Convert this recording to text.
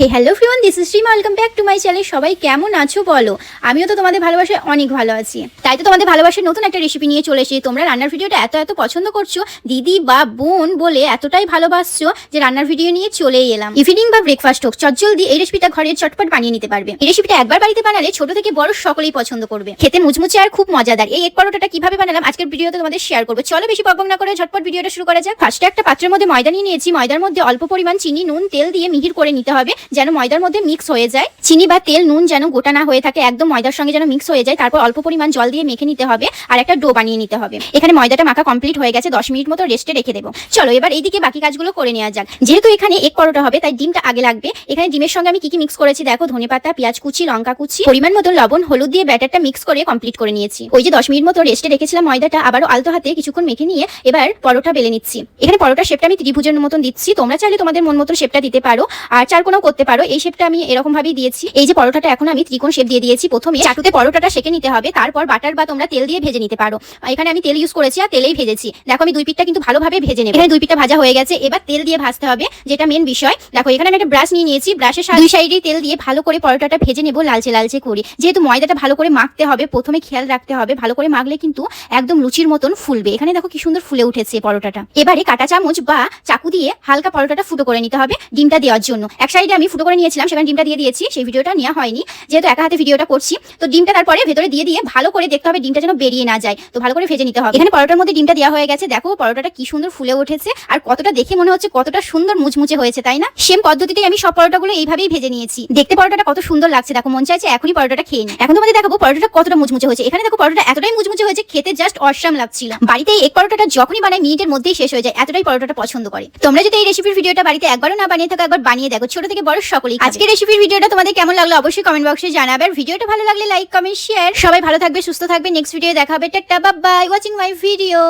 Hey hello everyone this is welcome back to my channel সবাই কেমন আছো বলো? আমিও তো তোমাদের ভালোবাসায় অনেক ভালো আছি। তাই তো তোমাদের ভালোবাসার নতুন একটা রেসিপি নিয়ে চলে এসেছি। তোমরা রান্নার ভিডিওটা এত এত পছন্দ করছ, দিদি বা বোন বলে এতটাই ভালোবাসছো যে রান্নার ভিডিও নিয়ে চলেই এলাম। ইভিনিং বা ব্রেকফাস্ট হোক, চটজলদি এই রেসিপিটা ঘরে চটপট বানিয়ে নিতে পারবে। এই রেসিপিটা একবার বাড়িতে বানালে ছোট থেকে বড় সকলেই পছন্দ করবে। খেতে মুচমুচে আর খুব মজাদার। এই এক পরোটাটা কীভাবে বানালাম আজকের ভিডিওতে তোমাদের শেয়ার করব। চলো বেশি বকবক না করে ঝটপট ভিডিওটা শুরু করা যাক। ফার্স্টে একটা পাত্রের মধ্যে ময়দা নিয়ে নিয়েছি। ময়দার মধ্যে অল্প পরিমাণ চিনি, নুন, তেল দিয়ে মিহির করে নিতে হবে। যেন ময়দার মধ্যে মিক্স হয়ে যায়। চিনি বা তেল, নুন যেন গোটা না হয়ে থাকে, একদম ময়দার সঙ্গে যেন মিক্স হয়ে যায়। তারপর অল্প পরিমাণ জল দিয়ে মেখে নিতে হবে আর একটা ডো বানিয়ে নিতে হবে। এখানে ময়দাটা মাখা কমপ্লিট হয়ে গেছে, দশ মিনিট মতো রেস্টে রেখে দেবো। চলো, এবার এইদিকে বাকি কাজগুলো করে নেওয়া যাক। যেহেতু এখানে এক পরোটা হবে, তাই ডিমটা আগে লাগবে। এখানে ডিমের সঙ্গে আমি কি কি মিক্স করেছি দেখো ধনেপাতা পেঁয়াজ কুচি, লঙ্কা কুচি, পরিমাণ মতো লবণ, হলুদ দিয়ে ব্যাটারটা মিক্স করে কমপ্লিট করে নিয়েছি। ওই যে দশ মিনিট মতো রেস্টে রেখেছিলাম ময়দাটা, আবারও আলতো হাতে কিছুক্ষণ মেখে নিয়ে এবার পরোটা বেলে নিচ্ছি। এখানে পরোটা শেপটা আমি ত্রিভুজের মতন দিচ্ছি। তোমরা চাইলে তোমাদের মন মতো শেপটা দিতে পারো। আর চারকোনাও করতে পারো, এই শেপটা আমি এরকম ভাবেই দিয়েছি। এই যে পরোটাটা এখন আমি ত্রিকোণ শেপ দিয়ে দিয়েছি প্রথমে। চাটুতে পরোটাটা সেকে নিতে হবে, তারপর বাটার বা তোমরা তেল দিয়ে ভেজে নিতে পারো। এখানে আমি তেল ইউজ করেছি আর তেলেই ভেজেছি। দেখো আমি দুই পিঠটা কিন্তু ভালোভাবে ভেজে নেব। এখানে দুই পিঠটা ভাজা হয়ে গেছে, এবার তেল দিয়ে ভাজতে হবে, যেটা মেন বিষয়। দেখো, এখানে আমি একটা ব্রাশ নিয়ে নিয়েছি ব্রাশের দুই সাইডে তেল দিয়ে ভালো করে পরোটাটা ভেজে নেব লালচে লালচে করে। যেহেতু ময়দাটা ভালো করে মাখতে হবে, প্রথমে খেয়াল রাখতে হবে, ভালো করে মাখলে কিন্তু একদম লুচির মতন ফুলবে। এখানে দেখো কি সুন্দর ফুলে উঠেছে পরোটাটা। এবারে কাটা চামচ বা চাকু দিয়ে হালকা পরোটাটা ফুটো করে নিতে হবে ডিমটা দেওয়ার জন্য। এক সাইডে আমি ফুটো করে নিয়েছিলাম, সেখানে ডিমটা দিয়ে দিয়েছি, সেই ভিডিওটা নেওয়া হয়নি, যেহেতু একা হাতে ভিডিওটা করছি। তো ডিমটা তারপরে ভেতরে দিয়ে দিয়ে ভালো করে দেখতে হবে ডিমটা যেন বেরিয়ে না যায়। তো ভালো করে ভেজে নিতে হবে। এখানে পরোটার মধ্যে ডিমটা দেওয়া হয়ে গেছে। দেখো পরোটাটা কি সুন্দর ফুলে উঠেছে, আর কতটা দেখে মনে হচ্ছে কতটা সুন্দর মুচমুচে হয়েছে, তাই না? সেম পদ্ধতিতে আমি সব পরোটাগুলো এইভাবেই ভেজে নিয়েছি। দেখতে পরোটাটা কত সুন্দর লাগছে, দেখো, মন চাইছে এখনই পরোটাটা খেয়ে নিই। এখন তোমাদের দেখাবো পরোটাটা কতটা মুচমুচে হয়েছে। এখানে দেখো পরোটা এতটাই মুচমুচে হয়েছে, খেতে জাস্ট অসাম লাগছিল। বাড়িতে এই পরোটাটা যখনই বানাই, মিনিটের মধ্যেই শেষ হয়ে যায়, এতটাই পরোটাটা পছন্দ করে। তোমরা যদি এই রেসিপির ভিডিওটা বাড়িতে একবারও না বানিয়ে থাকো, একবার বানিয়ে দেখো। ছোট থেকে বড় সকলেই আজকে রেসিপির ভিডিওটা তোমাদের কেমন লাগল অবশ্যই কমেন্ট বক্সে জানাবে। আর ভিডিওটা ভালো লাগলে লাইক কমেন্ট শেয়ার সবাই ভালো থাকবে, সুস্থ থাকবে। নেক্সট ভিডিও দেখা হবে। Tata bye watching my video